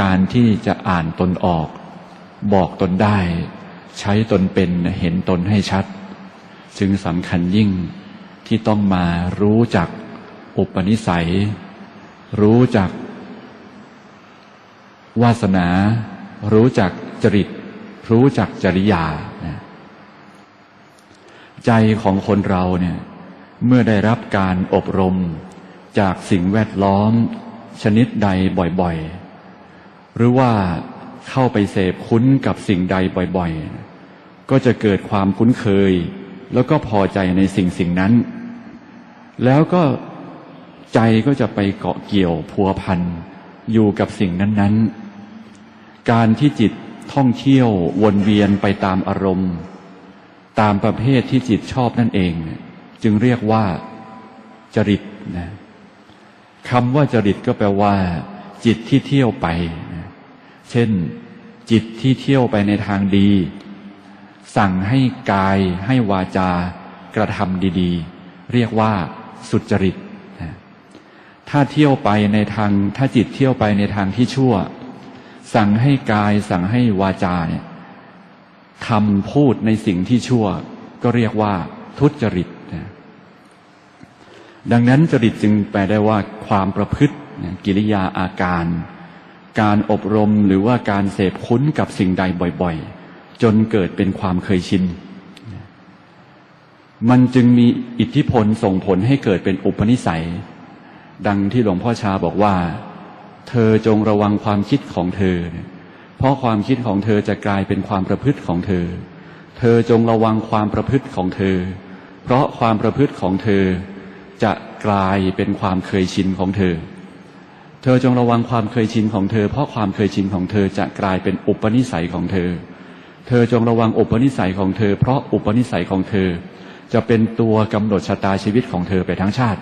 การที่จะอ่านตนออก บอกตนได้ ใช้ตนเป็นเห็นตนให้ชัด จึงสำคัญยิ่งที่ต้องมารู้จักอุปนิสัย รู้จัก วาสนา รู้จักจริต รู้จักจริยา ใจของคนเราเนี่ยเมื่อได้รับการอบรมจากสิ่งแวดล้อม ชนิดใดบ่อยๆ หรือว่าเข้าไปเสพคุ้นกับสิ่งใดบ่อยๆ ก็จะเกิดความคุ้นเคย แล้วก็พอใจในสิ่งสิ่งนั้น แล้วก็ใจก็จะไปเกาะเกี่ยวพัวพันอยู่กับสิ่งนั้นๆ การที่จิตท่องเที่ยววนเวียนไปตามอารมณ์ ตามประเภทที่จิตชอบนั่นเอง จึงเรียกว่าจริตนะคำว่าจริตก็แปลว่า จิตที่เที่ยวไปน เช่น จิตที่เที่ยวไปในทางดี สั่งให้กายให้วาจากระทำดีๆ เรียกว่าสุจริต ถ้าเที่ยวไปในทางถ้าจิตเที่ยวไปในทางที่ชั่ว สั่งให้กายสั่งให้วาจาเนี่ยคำพูดในสิ่งที่ชั่ว ก็เรียกว่าทุจริตนะดังนั้นจริตจึงแปลได้ว่าความประพฤติกิริยาอาการ การอบรมหรือว่าการเสพคุ้นกับสิ่งใดบ่อยๆ จนเกิดเป็นความเคยชิน มันจึงมีอิทธิพลส่งผลให้เกิดเป็นอุปนิสัย ดังที่หลวงพ่อชาบอกว่า เธอจงระวังความคิดของเธอ เพราะความคิดของเธอจะกลายเป็นความประพฤติของเธอ เธอจงระวังความประพฤติของเธอ เพราะความประพฤติของเธอจะกลายเป็นความเคยชินของเธอ ธอจงระวังความเคยชินของเธอ เพราะความเคยชินของเธอจะกลายเป็นอุปนิสัยของเธอ เธอจงระวังอุปนิสัยของเธอ เพราะอุปนิสัยของเธอ จะเป็นตัวกำหนดชะตาชีวิตของเธอไปทั้งชาติ